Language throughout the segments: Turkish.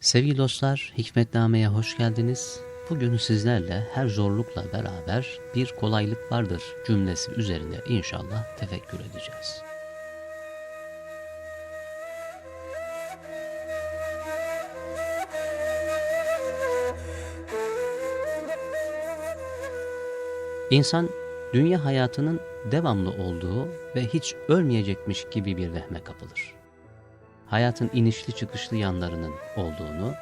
Sevgili dostlar, Hikmetname'ye hoş geldiniz. Bugün sizlerle her zorlukla beraber bir kolaylık vardır cümlesi üzerinde inşallah tefekkür edeceğiz. İnsan dünya hayatının devamlı olduğu ve hiç ölmeyecekmiş gibi bir vehme kapılır. Hayatın inişli çıkışlı yanlarının olduğunu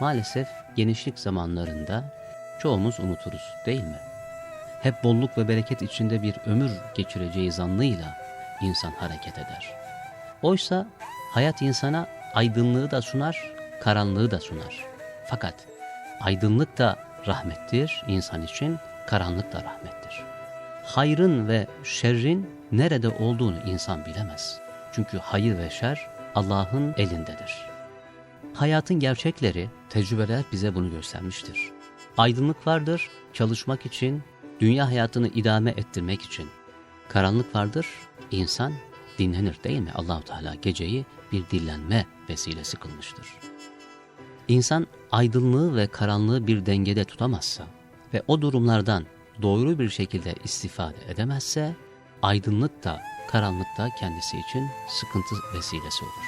maalesef genişlik zamanlarında çoğumuz unuturuz değil mi? Hep bolluk ve bereket içinde bir ömür geçireceği zannıyla insan hareket eder. Oysa hayat insana aydınlığı da sunar, karanlığı da sunar. Fakat aydınlık da rahmettir insan için, karanlık da rahmettir. Hayrın ve şerrin nerede olduğunu insan bilemez. Çünkü hayır ve şer Allah'ın elindedir. Hayatın gerçekleri, tecrübeler bize bunu göstermiştir. Aydınlık vardır, çalışmak için, dünya hayatını idame ettirmek için. Karanlık vardır, insan dinlenir değil mi? Allahu Teala geceyi bir dinlenme vesilesi kılmıştır. İnsan aydınlığı ve karanlığı bir dengede tutamazsa ve o durumlardan doğru bir şekilde istifade edemezse, aydınlık da karanlık da kendisi için sıkıntı vesilesi olur.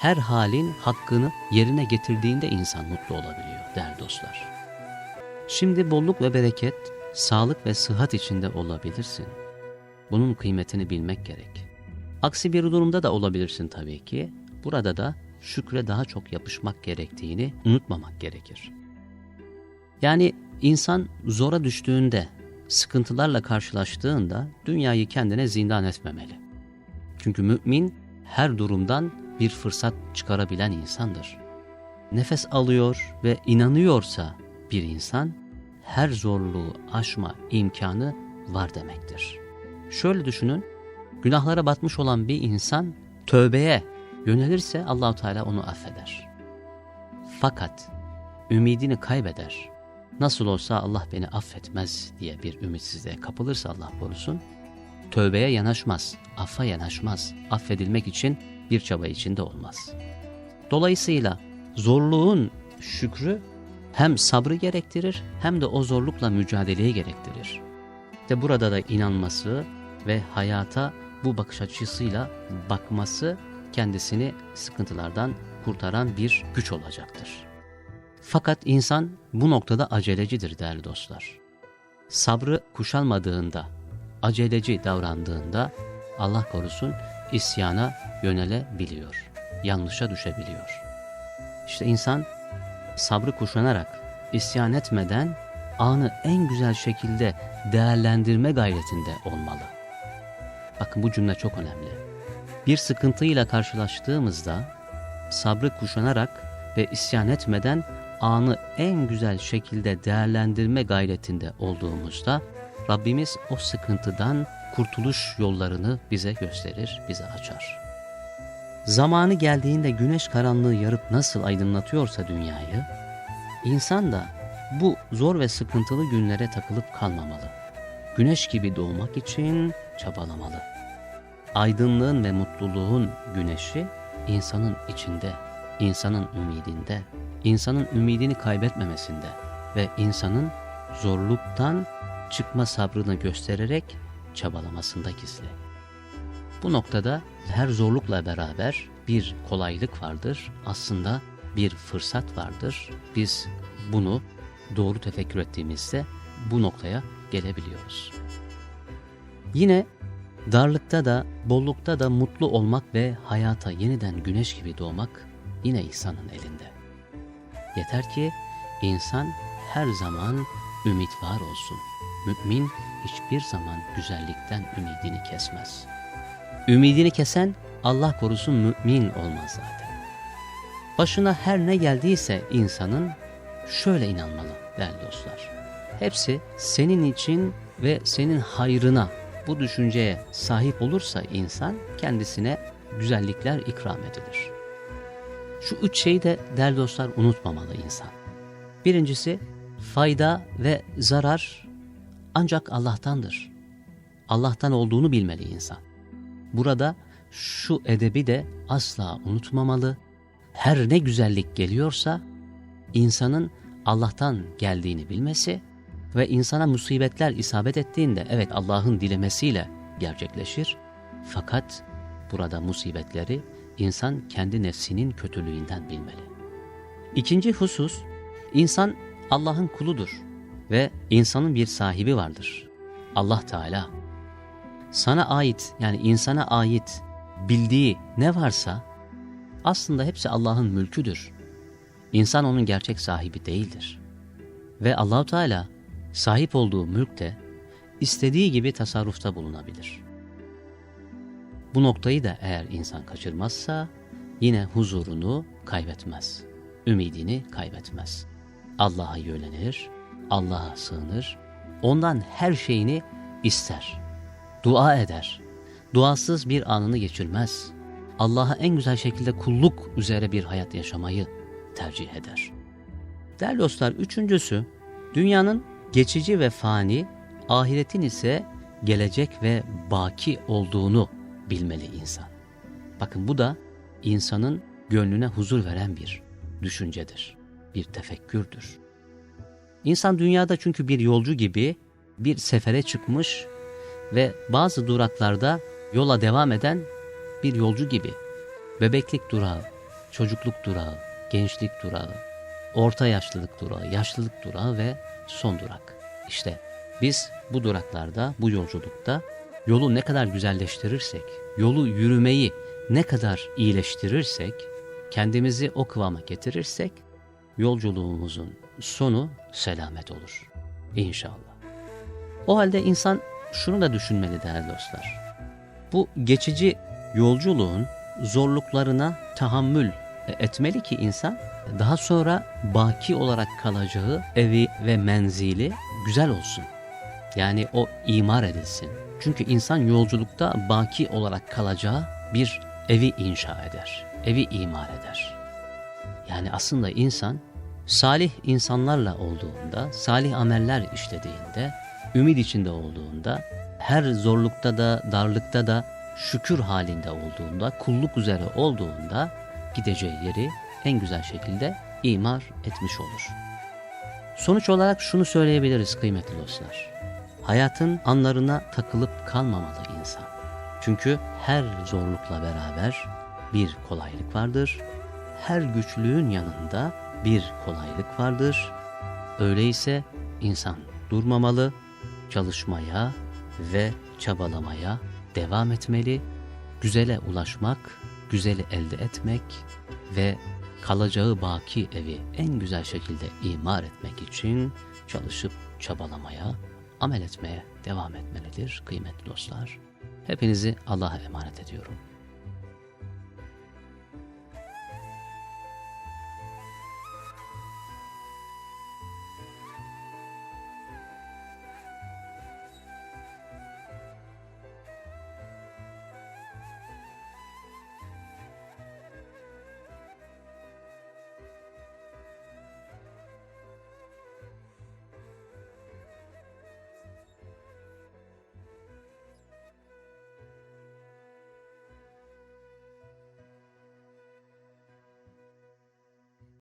Her halin hakkını yerine getirdiğinde insan mutlu olabiliyor değerli dostlar. Şimdi bolluk ve bereket, sağlık ve sıhhat içinde olabilirsin. Bunun kıymetini bilmek gerek. Aksi bir durumda da olabilirsin tabii ki. Burada da şükre daha çok yapışmak gerektiğini unutmamak gerekir. Yani insan zora düştüğünde, sıkıntılarla karşılaştığında dünyayı kendine zindan etmemeli. Çünkü mümin her durumdan bir fırsat çıkarabilen insandır. Nefes alıyor ve inanıyorsa bir insan her zorluğu aşma imkanı var demektir. Şöyle düşünün, günahlara batmış olan bir insan tövbeye yönelirse Allahu Teala onu affeder. Fakat ümidini kaybeder. Nasıl olsa Allah beni affetmez diye bir ümitsizliğe kapılırsa Allah korusun, tövbeye yanaşmaz, affa yanaşmaz, affedilmek için bir çaba içinde olmaz. Dolayısıyla zorluğun şükrü hem sabrı gerektirir hem de o zorlukla mücadeleyi gerektirir. De burada da inanması ve hayata bu bakış açısıyla bakması kendisini sıkıntılardan kurtaran bir güç olacaktır. Fakat insan bu noktada acelecidir değerli dostlar. Sabrı kuşanmadığında, aceleci davrandığında Allah korusun isyana yönelebiliyor, yanlışa düşebiliyor. İşte insan sabrı kuşanarak, isyan etmeden anı en güzel şekilde değerlendirme gayretinde olmalı. Bakın bu cümle çok önemli. Bir sıkıntıyla karşılaştığımızda sabrı kuşanarak ve isyan etmeden anı en güzel şekilde değerlendirme gayretinde olduğumuzda Rabbimiz o sıkıntıdan kurtuluş yollarını bize gösterir, bize açar. Zamanı geldiğinde güneş karanlığı yarıp nasıl aydınlatıyorsa dünyayı, insan da bu zor ve sıkıntılı günlere takılıp kalmamalı. Güneş gibi doğmak için çabalamalı. Aydınlığın ve mutluluğun güneşi insanın içinde, insanın ümidinde, insanın ümidini kaybetmemesinde ve insanın zorluktan çıkma sabrını göstererek çabalamasında gizli. Bu noktada her zorlukla beraber bir kolaylık vardır. Aslında bir fırsat vardır. Biz bunu doğru tefekkür ettiğimizde bu noktaya gelebiliyoruz. Yine darlıkta da, bollukta da mutlu olmak ve hayata yeniden güneş gibi doğmak yine insanın elinde. Yeter ki insan her zaman ümit var olsun. Mümin hiçbir zaman güzellikten ümidini kesmez. Ümidini kesen Allah korusun mümin olmaz zaten. Başına her ne geldiyse insanın şöyle inanmalı değerli dostlar. Hepsi senin için ve senin hayrına bu düşünceye sahip olursa insan kendisine güzellikler ikram edilir. Şu üç şeyi de değerli dostlar unutmamalı insan. Birincisi fayda ve zarar ancak Allah'tandır. Allah'tan olduğunu bilmeli insan. Burada şu edebi de asla unutmamalı. her ne güzellik geliyorsa insanın Allah'tan geldiğini bilmesi ve insana musibetler isabet ettiğinde evet Allah'ın dilemesiyle gerçekleşir. Fakat burada musibetleri insan kendi nefsinin kötülüğünden bilmeli. İkinci husus, insan Allah'ın kuludur ve insanın bir sahibi vardır. Allah Teala. Sana ait yani insana ait bildiği ne varsa aslında hepsi Allah'ın mülküdür. İnsan onun gerçek sahibi değildir. Ve Allahu Teala sahip olduğu mülkte istediği gibi tasarrufta bulunabilir. Bu noktayı da eğer insan kaçırmazsa yine huzurunu kaybetmez, ümidini kaybetmez. Allah'a yönelir, Allah'a sığınır, ondan her şeyini ister, dua eder, duasız bir anını geçirmez. Allah'a en güzel şekilde kulluk üzere bir hayat yaşamayı tercih eder. Değerli dostlar, üçüncüsü, dünyanın geçici ve fani, ahiretin ise gelecek ve baki olduğunu bilmeli insan. Bakın bu da insanın gönlüne huzur veren bir düşüncedir, bir tefekkürdür. İnsan dünyada çünkü bir yolcu gibi bir sefere çıkmış ve bazı duraklarda yola devam eden bir yolcu gibi. Bebeklik durağı, çocukluk durağı, gençlik durağı, orta yaşlılık durağı, yaşlılık durağı ve son durak. İşte biz bu duraklarda, bu yolculukta yolu ne kadar güzelleştirirsek, yolu yürümeyi ne kadar iyileştirirsek, kendimizi o kıvama getirirsek, yolculuğumuzun sonu selamet olur. İnşallah. O halde insan şunu da düşünmeli değerli dostlar. Bu geçici yolculuğun zorluklarına tahammül etmeli ki insan daha sonra baki olarak kalacağı evi ve menzili güzel olsun. Yani o imar edilsin. Çünkü insan yolculukta baki olarak kalacağı bir evi inşa eder, evi imar eder. Yani aslında insan salih insanlarla olduğunda, salih ameller işlediğinde, ümit içinde olduğunda, her zorlukta da, darlıkta da şükür halinde olduğunda, kulluk üzere olduğunda gideceği yeri en güzel şekilde imar etmiş olur. Sonuç olarak şunu söyleyebiliriz kıymetli dostlar. Hayatın anlarına takılıp kalmamalı insan. Çünkü her zorlukla beraber bir kolaylık vardır. Her güçlüğün yanında bir kolaylık vardır. Öyleyse insan durmamalı, çalışmaya ve çabalamaya devam etmeli. Güzele ulaşmak, güzeli elde etmek ve kalacağı baki evi en güzel şekilde imar etmek için çalışıp çabalamaya, amel etmeye devam etmelidir kıymetli dostlar. Hepinizi Allah'a emanet ediyorum.